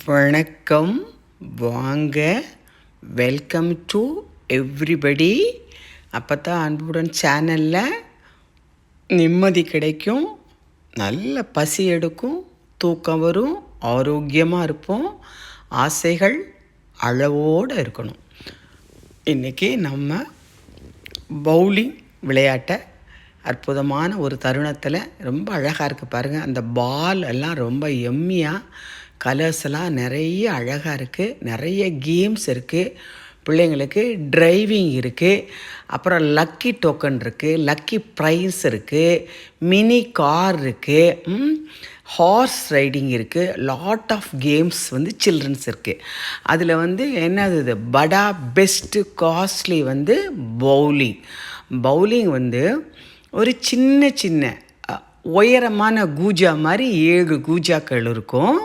வணக்கம். வாங்க. Welcome to everybody அப்போ தான் அன்புடன் சேனலில் நிம்மதி கிடைக்கும். நல்ல பசி எடுக்கும். தூக்கம் வரும். ஆரோக்கியமாக இருப்போம். ஆசைகள் அளவோடு இருக்கணும். இன்றைக்கி நம்ம பவுலிங் விளையாட்டை அற்புதமான ஒரு தருணத்தில் ரொம்ப அழகாக இருக்குது பாருங்கள் அந்த பால் எல்லாம் ரொம்ப எம்மியாக கலர்ஸ் எல்லாம் நிறைய அழகாக இருக்குது நிறைய கேம்ஸ் இருக்குது பிள்ளைங்களுக்கு டிரைவிங் இருக்குது அப்புறம் லக்கி டோக்கன் இருக்குது லக்கி ப்ரைஸ் இருக்குது மினி கார் இருக்குது ஹார்ஸ் ரைடிங் இருக்குது லாட் ஆஃப் கேம்ஸ் வந்து சில்ட்ரன்ஸ் இருக்குது அதில் வந்து என்னது இது? படா பெஸ்ட்டு காஸ்ட்லி வந்து பவுலிங். பவுலிங் வந்து ஒரு சின்ன சின்ன உயரமான கூஜா மாதிரி ஏழு கூஜாக்கள் இருக்கும்.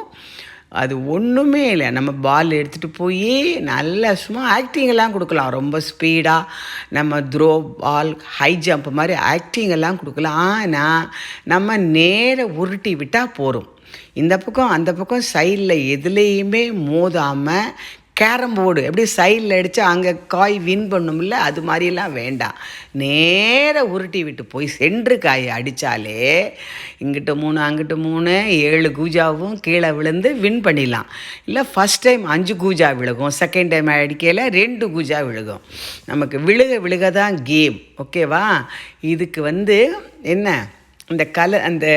அது ஒன்றுமே இல்லை. நம்ம பால் எடுத்துகிட்டு போய் நல்லா சும்மா ஆக்டிங்கெல்லாம் கொடுக்கலாம். ரொம்ப ஸ்பீடாக நம்ம த்ரோ பால் ஹை ஜம்ப் மாதிரி ஆக்டிங்கெல்லாம் கொடுக்கலாம். ஆனால் நம்ம நேர உருட்டி விட்டால் போகிறோம் இந்த பக்கம் அந்த பக்கம் சைடில் எதுலேயுமே மோதாமல் கேரம் போர்டு. எப்படி சைடில் அடித்தா அங்கே காய் வின் பண்ணும்ல அது மாதிரிலாம் வேண்டாம். நேர உருட்டி விட்டு போய் சென்று காய் அடித்தாலே இங்கிட்ட மூணு அங்கிட்ட மூணு ஏழு கூஜாவும் கீழே விழுந்து வின் பண்ணிடலாம். இல்லை ஃபஸ்ட் டைம் அஞ்சு கூஜா விழுகும். செகண்ட் டைம் அடிக்கையில் ரெண்டு கூஜா விழுகும். நமக்கு விழுக விழுக தான் கேம் ஓகேவா இதுக்கு வந்து என்ன? இந்த கலர் அந்த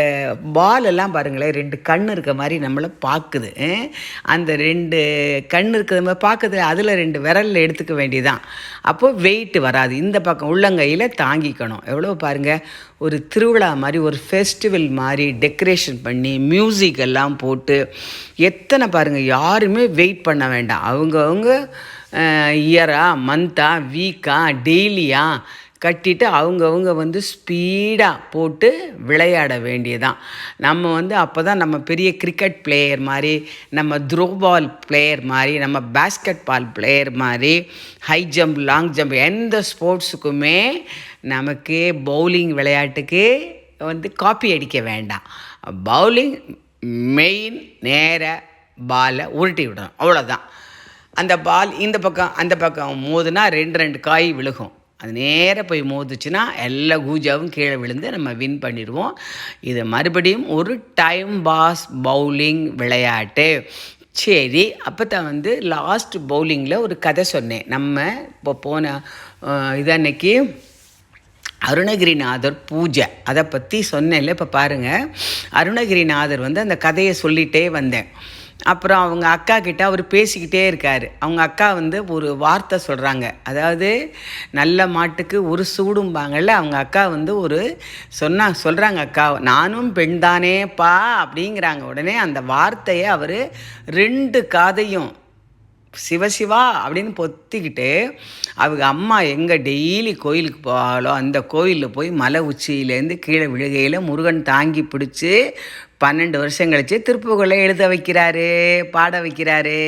பால் எல்லாம் பாருங்களேன் ரெண்டு கண் இருக்க மாதிரி நம்மளை பார்க்குது அந்த ரெண்டு கண் இருக்கிற மாதிரி பார்க்குது அதில் ரெண்டு விரலில் எடுத்துக்க வேண்டியதான் அப்போது வெயிட் வராது. இந்த பக்கம் உள்ளங்கையில் தாங்கிக்கணும். எவ்வளோ பாருங்கள் ஒரு திருவிழா மாதிரி ஒரு ஃபெஸ்டிவல் மாதிரி டெக்கரேஷன் பண்ணி மியூசிக் எல்லாம் போட்டு எத்தனை பாருங்கள் யாருமே வெயிட் பண்ண வேண்டாம். அவங்கவுங்க இயரா மந்த்தா வீக்கா டெய்லியா கட்டிட்டு அவங்கவுங்க வந்து ஸ்பீடாக போட்டு விளையாட வேண்டியதான் நம்ம வந்து அப்போ தான் நம்ம பெரிய கிரிக்கெட் பிளேயர் மாதிரி நம்ம த்ரோ பால் பிளேயர் மாதிரி நம்ம பேஸ்கெட் பால் பிளேயர் மாதிரி ஹை ஜம்ப் லாங் ஜம்ப் எந்த ஸ்போர்ட்ஸுக்குமே நமக்கு பவுலிங் விளையாட்டுக்கு வந்து காப்பி அடிக்க வேண்டாம். பவுலிங் மெயின் நேர பாலை உருட்டி விடணும். அவ்வளோதான் அந்த பால் இந்த பக்கம் அந்த பக்கம் மோதுனா ரெண்டு ரெண்டு காய் விழுகும். அது நேராக போய் மோதுச்சுன்னா எல்லா கூஜாவும் கீழே விழுந்து நம்ம வின் பண்ணிடுவோம். இது மறுபடியும் ஒரு டைம் பாஸ் பவுலிங் விளையாட்டு. சரி அப்போ தான் வந்து லாஸ்ட் பவுலிங்கில் ஒரு கதை சொன்னேன். நம்ம இப்போ போன இது அன்னைக்கு அருணகிரிநாதர் பூஜை. அதை பற்றி சொன்னேன்ல இப்போ பாருங்கள் அருணகிரிநாதர் வந்து அந்த கதையை சொல்லிகிட்டே வந்தேன். அப்புறம் அவங்க அக்கா கிட்ட அவர் பேசிக்கிட்டே இருக்கார். அவங்க அக்கா வந்து ஒரு வார்த்தை சொல்கிறாங்க அதாவது நல்ல மாட்டுக்கு ஒரு சூடும்பாங்கள்ல அவங்க அக்கா வந்து ஒரு சொன்னா சொல்கிறாங்க அக்கா நானும் பெண் தானேப்பா அப்படிங்கிறாங்க. உடனே அந்த வார்த்தையை அவர் ரெண்டு காதையும் சிவசிவா அப்படின்னு பொத்திக்கிட்டு அவங்க அம்மா எங்கே டெய்லி கோயிலுக்கு போவாளோ அந்த கோயிலில் போய் மலை உச்சியிலேருந்து கீழே விழுகையில் முருகன் தாங்கி பிடிச்சி பன்னெண்டு வருஷம் கழித்து திருப்புகளை எழுத வைக்கிறாரு பாட வைக்கிறாரு.